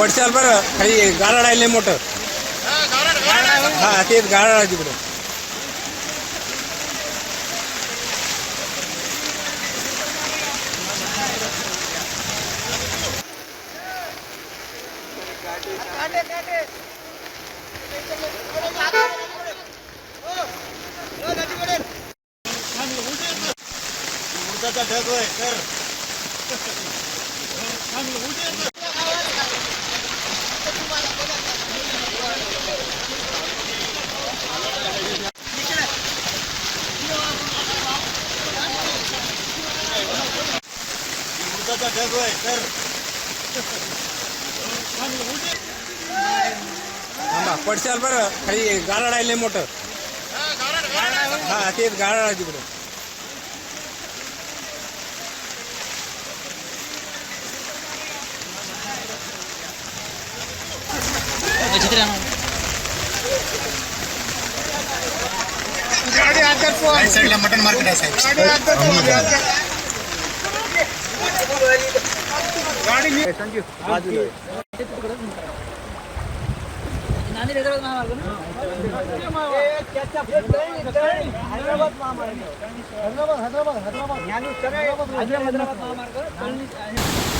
पडशाल बरं. खाली गारड आहे मोठं. हा तेच गारड आहे तिकडं. ढग थांबा पडशाल बरं खाली गारड आहे लय मोठं हा तेच गारड आहे तिकडं साईडला मटन मार्केट आहे हैदराबाद हैदराबाद ढग हैदराबाद कर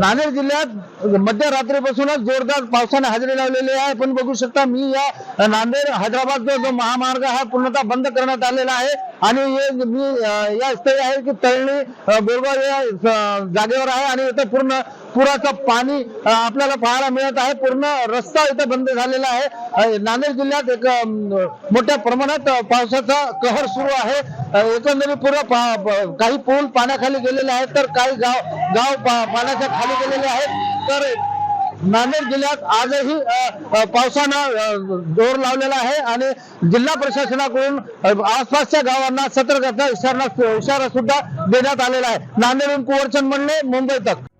नांदेड जिल्ह्यात मध्यरात्रीपासूनच जोरदार पावसाने हजेरी लावलेली आहे. आपण बघू शकता मी या नांदेड हैदराबाद जो महामार्ग हा पूर्णतः बंद करण्यात आलेला आहे. आणि हे मी या स्थळी आहे की तळणी बेळगाव या जागेवर आहे. आणि इथं पूर्ण पुराचं पाणी आपल्याला पाहायला मिळत आहे. पूर्ण रस्ता इथं बंद झालेला आहे. नांदेड जिल्ह्यात एक मोठ्या प्रमाणात पावसाचा कहर सुरू आहे. एकंदरीत पूर्ण पा- काही पूल पाण्याखाली गेलेले आहेत. तर काही गाव गाव पा- पाण्याच्या खाली गेलेले आहेत. तर नांदेड जिल्ह्यात आजही पावसानं जोर लावलेला आहे आणि जिल्हा प्रशासनाकडून आसपासच्या गावांना सतर्कता इशारा इशारा सुद्धा देण्यात आलेला आहे. नांदेडहून कुवरचंद म्हणले मुंबई तक.